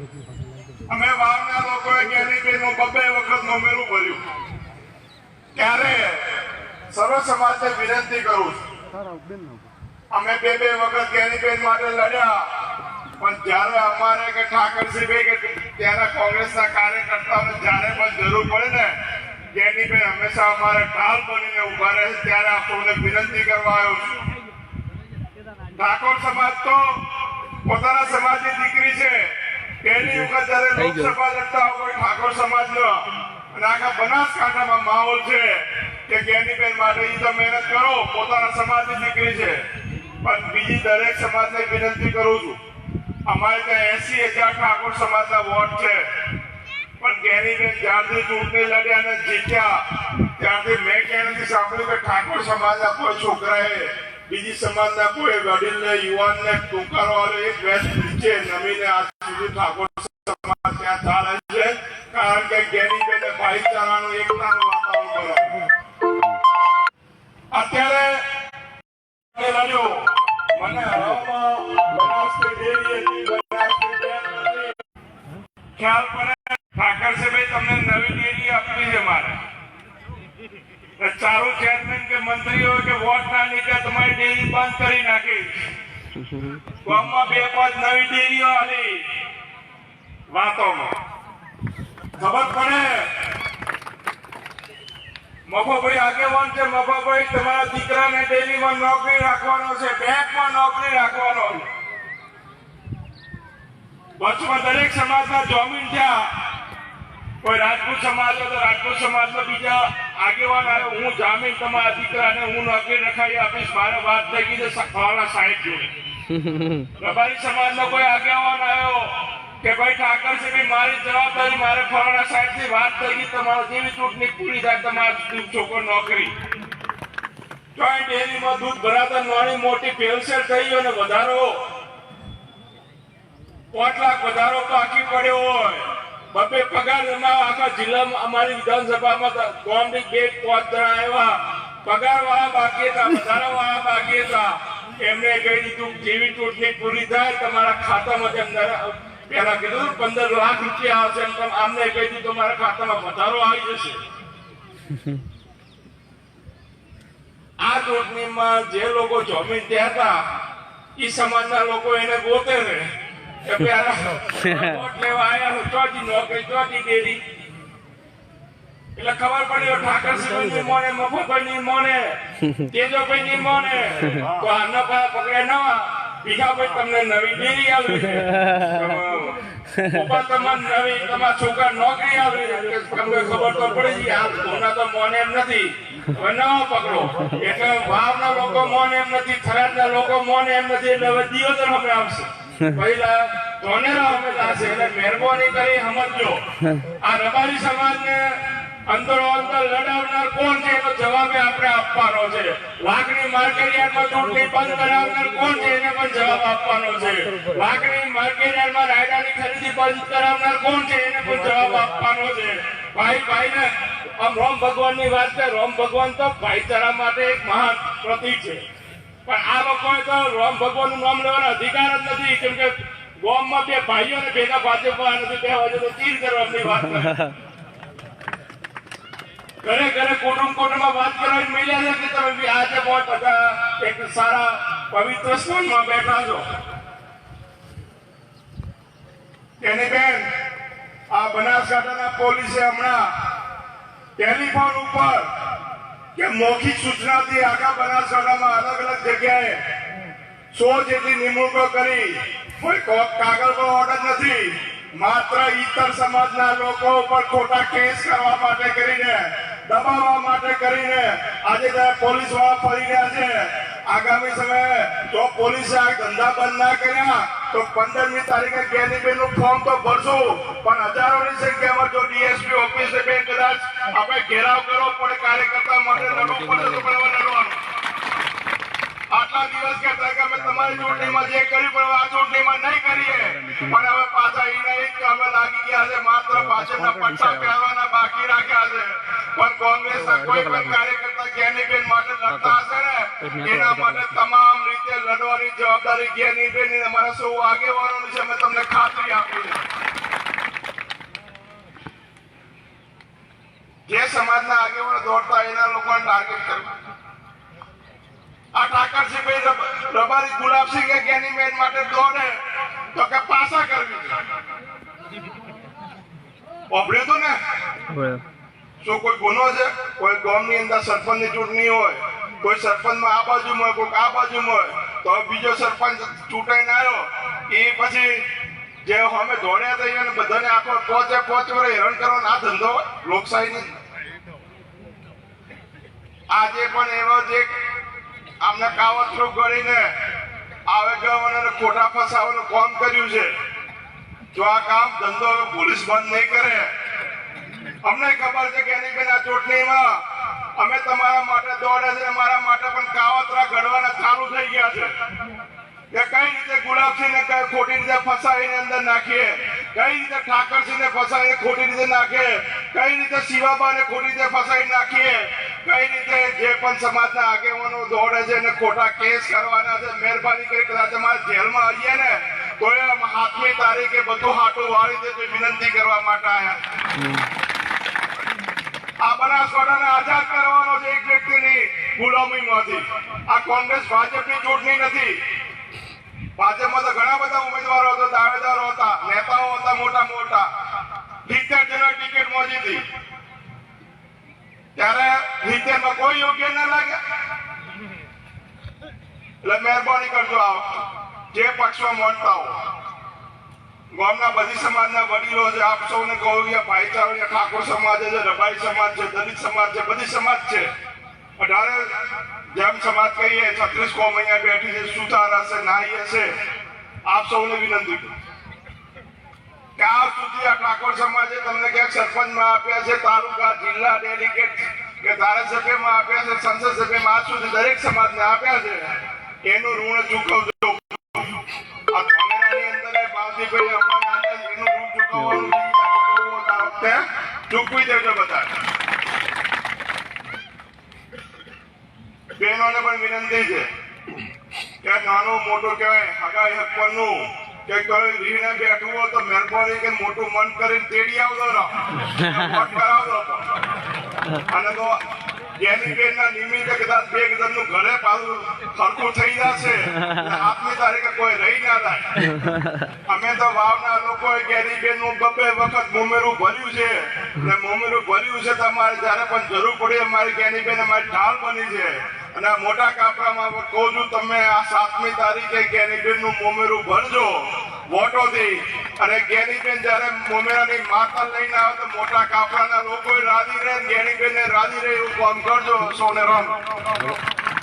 અમે વાવના લોકોએ કેરીબેનનું બબ્બે વખત નોમેલું ભર્યું. ત્યારે સર્વ સમાજને વિનંતી કરું છું. અમે બે બે વખત કેરીબેન માટે લડ્યા, પણ જ્યારે અમારે કે ઠાકરસિંહભાઈ કે ત્યાંના કોંગ્રેસના કાર્યકર્તાઓને જ્યારે પણ જરૂર પડે ને કેરીબેન હંમેશા અમારે ઢાલ બનીને ઊભા રહે ત્યારે આપણને વિનંતી કરવા આવ્યો છું. ઠાકોર સમાજ તો પોતાના સમાજની દીકરી છે. પહેલી વખત જયારે લોકસભા લડતા કોઈ ઠાકોર સમાજનો અને આખા બનાસકાંઠામાં માહોલ છે કે જ્ઞાનીબેન માટે ઈ તો મહેનત કરો પોતાના સમાજની દીકરી છે. પણ બીજી દરેક સમાજને વિનંતી કરું છું અમારે ત્યાં એસી હજાર ઠાકોર સમાજના વોટ છે. પણ જ્ઞાનીબેન જ્યારથી ચૂંટણી લડ્યા અને જીત્યા ત્યારથી મેં ક્યાં સાંભળ્યું કે ઠાકોર સમાજના કોઈ છોકરાએ બીજી સમાજના કોઈ વડીલને યુવાનને ટૂંકારો આવ્યો એક બેસ નીચે નમીને સુધી ઠાકોર સમાજ ત્યાં ચાલે છે, કારણ કે જ્ઞાનીબેને ભાઈચારાનું એકતાનું તમને નવી ડેરી આપવી છે મારે. તો ચેરમેન કે મંત્રીઓ કે વોટ ના તમારી ડેરી બંધ કરી નાખી. ગામમાં બે પાંચ નવી ડેરીઓ આવી. વાતોમાં. ખબર પડે મફોભાઈ આગેવાન છે મફોભાઈ તમારા દીકરાને ડેરીમાં નોકરી રાખવાનો છે બેંકમાં નોકરી રાખવાનો છે. વચમાં દરેક સમાજના જોમીન થયા કોઈ રાજપૂત સમાજ હોય તો રાજપૂત સમાજનો બીજા આગેવાન આવ્યો હું જામીન તમારા દીકરાને હું નોકરી રખાવી આપીશ મારે વાત થઈ ગઈ છે ફાળા સાહેબ જોડે. રબારી સમાજનો કોઈ આગેવાન આવ્યો કે ભાઈ ઠાકરસિંહ મારી જવાબદારી મારે ફલાણા સાહેબથી વાત થઈ ગઈ તમારો જેવી ચૂંટણી પૂરી થાય, તમારા છોકરો નોકરી. જોઈન્ટ ડેરીમાં દૂધ ભરાતા નાની મોટી પેલસેલ થઈ ગયો ને વધારો. પાંચ લાખ વધારો બાકી પડ્યો હોય. બબે પગાર એમાં આખા જિલ્લામાં, અમારી વિધાનસભામાં ગામની બે પાંચ જણા આવ્યા. પગાર વાળા બાકી હતા વધારા વાળા બાકી હતા. એમને કહી દીધું, જેવી ચૂંટણી પૂરી થાય, તમારા ખાતામાં જેમ નર- પેલા કીધું પંદર લાખ રૂપિયા આવશે એમ તમે આમને કહી દીધું મારા ખાતામાં વધારો આવી જશે. આ ચૂંટણીમાં જે લોકો જમીન ત્યાં હતા એ સમાજના લોકો એને ગોતે કે ચોથી નોકરી ચોથી ડેરી. એટલે ખબર પડી ઠાકરની મોને મફતભાઈ ની મોને તેજોભાઈ ની મોને તો આ નફા પકડે નવા. ભીખાભાઈ તમને નવી ડેરી આવી ઉપર તમને નવી તમારા છોકરા નોકરી આવી તમને ખબર તો પડી ગઈ આ કોના તો મોને એમ નથી. હવે પકડો. એટલે વાવના લોકો મોને એમ નથી થરાદના લોકો મોને એમ નથી એટલે હવે દિયોદર અમે આવશે. પહેલા ધોનેરા અમે લાશે એટલે મહેરબાની કરી સમજો આ રબારી સમાજને અંદરો અંદર લડાવનાર કોણ છે એનો જવાબ આપણે આપવાનો છે. લાકડી માર્કેટયાર્ડમાં ચૂંટણી બંધ કરાવનાર કોણ છે એને પણ જવાબ આપવાનો છે. લાકડી માર્કેટયાર્ડમાં રાયડાની ખરીદી બંધ કરાવનાર કોણ છે એને પણ જવાબ આપવાનો છે. ભાઈ, ભાઈને, આમ રામ ભગવાનની વાત છે. રોમ ભગવાન તો ભાઈચારા માટે એક મહાન પ્રતિક છે. પણ આ લોકોએ તો રોમ ભગવાનનું નામ લેવાનો અધિકાર જ નથી. કેમ કે ગામમાં બે ભાઈઓને ભેગા ભાજપમાં નથી બે વાજે તો ચીર કરવાની વાત કરે. ઘરે ઘરે કુટુંબ કુટુંબમાં વાત કરવાની મળ્યા છે કે તમે આજે બહુ બધા એક સારા પવિત્ર સ્થાનમાં બેઠા છો. તેની બેન, આ બનાસકાંઠાના પોલીસે હમણાં ટેલિફોન ઉપર કે મૌખિક સૂચનાથી આખા બનાસકાંઠામાં અલગ અલગ જગ્યાએ સો જેટલી નિમણૂકો કરી. કોઈ કો- કાગળ પર ઓર્ડર નથી. માત્ર ઈતર સમાજના લોકો ઉપર ખોટા કેસ કરવા માટે કરીને દબાવવા માટે કરીને આજે ત્યાં પોલીસવાળા ફરી ગયા છે, આગામી સમયે જો પોલીસે આ ધંધા બંધ ના કર્યા, તો પંદરમી તારીખે જ્ઞાનીબેનનું ફોર્મ તો ભરશું. પણ હજારોની સંખ્યામાં જો ડીએસપી, ઓફિસે બે કદાચ આપણે ઘેરાવ કરવો પડે, કાર્યકર્તા માટે લડવું પડે, તો પણ લડવાનું આટલા દિવસ કહેતા કે અમે તમારી ચૂંટણીમાં જે કર્યું પણ આ ચૂંટણીમાં નહીં કરીએ. પણ હવે પાછા એ નહીં અમે લાગી ગયા છે, માત્ર પાછળના પટ્ટા પહેરવાના બાકી રાખ્યા છે. પણ કોંગ્રેસના કોઈ પણ કાર્યકર્તા જ્ઞાનીબેન માટે લડતા હશે ને એના માટે તમામ રીતે લડવાની જવાબદારી જ્ઞાનીબેન અમારા સૌ આગેવાનોની છે અમે તમને ખાતરી આપી જે સમાજના આગેવાનો દોડતા એના લોકોને ટાર્ગેટ કરવા. આ ઠાકરસિંહભાઈ રબારી ગુલાબસિંહ કે જ્ઞાનીબેન માટે દોડે તો કે પાછા કરવી ઓપડ્યું હતું ને. શું કોઈ ગુનો છે, કોઈ ગામની અંદર સરપંચની ચૂંટણી હોય, કોઈ સરપંચમાં આ બાજુમાં કોઈ આ બાજુમાં હોય, તો બીજો સરપંચ ચૂંટાઈને આવ્યો, એ પછી જે અમે દોડ્યા હતા અને બધાને આખો પોચે પોચ વડે હેરાન કરવાનો આ ધંધો લોકશાહીની. આજે પણ એવો જે આમને કાવતરો કરીને આવે ગવાને ખોટા ફસાવાનું કામ કર્યું છે. જો આ કામ ધંધો પોલીસ બંધ નહીં કરે અમને ખબર છે કે એની બેન આ ચૂંટણીમાં અમે તમારા માટે દોડે છે મારા માટે પણ કાવતરા ઘડવાના ચાલુ થઈ ગયા છે. કે કઈ રીતે ગુલાબસિંહને કઈ ખોટી રીતે ફસાવીને અંદર નાખીએ? કઈ રીતે ઠાકરસિંહને ફસાવીને ખોટી રીતે નાખીએ? કઈ રીતે શિવાબાને ખોટી રીતે ફસાવી નાખીએ? કઈ રીતે જે પણ સમાજના આગેવાનો દોડે છે એને ખોટા કેસ કરવાના છે, મહેરબાની કરી કદાચ અમારે જેલમાં આવીએ ને, તો એ હાથમી તારીખે બધું હાટું વાળી દે વિનંતી કરવા માટે આયા. આ મોટા મોટા. જણા ટિકિટ મોજી હતી. ત્યારે સિત્તેરમાં કોઈ યોગ્ય ના લાગે. એટલે મહેરબાની કરજો આવો. જે પક્ષમાં મળતા હો ગામના બધી સમાજના વડીલો છે, આપ સૌને કહું કે ભાઈચારો ઠાકોર સમાજ છે, રબાઈ સમાજ છે, દલિત સમાજ છે, બધી સમાજ છે. અઢારે જેમ સમાજ કહીએ, છત્રીસ કોમ અહીંયા બેઠી છે સુતાર હશે નાઈ હશે આપ સૌને વિનંતી ત્યાં સુધી આ ઠાકોર સમાજે તમને ક્યાંક સરપંચમાં આપ્યા છે, તાલુકા, જિલ્લા ડેલિગેટ કે ધારાસભ્યમાં આપ્યા છે, સંસદ સભ્યમાં આજ સુધી દરેક સમાજને આપ્યા છે, એનું ઋણ ચૂકવજો. બહેનોને પણ વિનંતી છે કે નાનું મોટું કહેવાય હગાઈ હકપણનું કે કોઈ રીને બેઠું હોય તો મહેરબાની કે મોટું મન કરીને તેડી આવજો. કરાવજો અને તો જેની બેનના તારીખે કોઈ રહી ના અમે તો વાવના લોકોએ ગેરીબેનનું બબે વખત મોમેરું ભર્યું છે. ને મોમેરું ભર્યું છે તમારે જ્યારે પણ જરૂર પડી અમારી ગેરીબેન અમારી ઢાલ બની છે. અને મોટા કાપડામાં કહું છું તમે આ સાતમી તારીખે ગેરીબેનનું મોમેરું ભરજો વોટોથી. અને ગેરીબેન જ્યારે મોમેરાની માતા લઈને આવે તો મોટા કાપડાના લોકો રાજી રહે ગેરીબેન રાજી રહે એવું કામ કરજો સોને રામ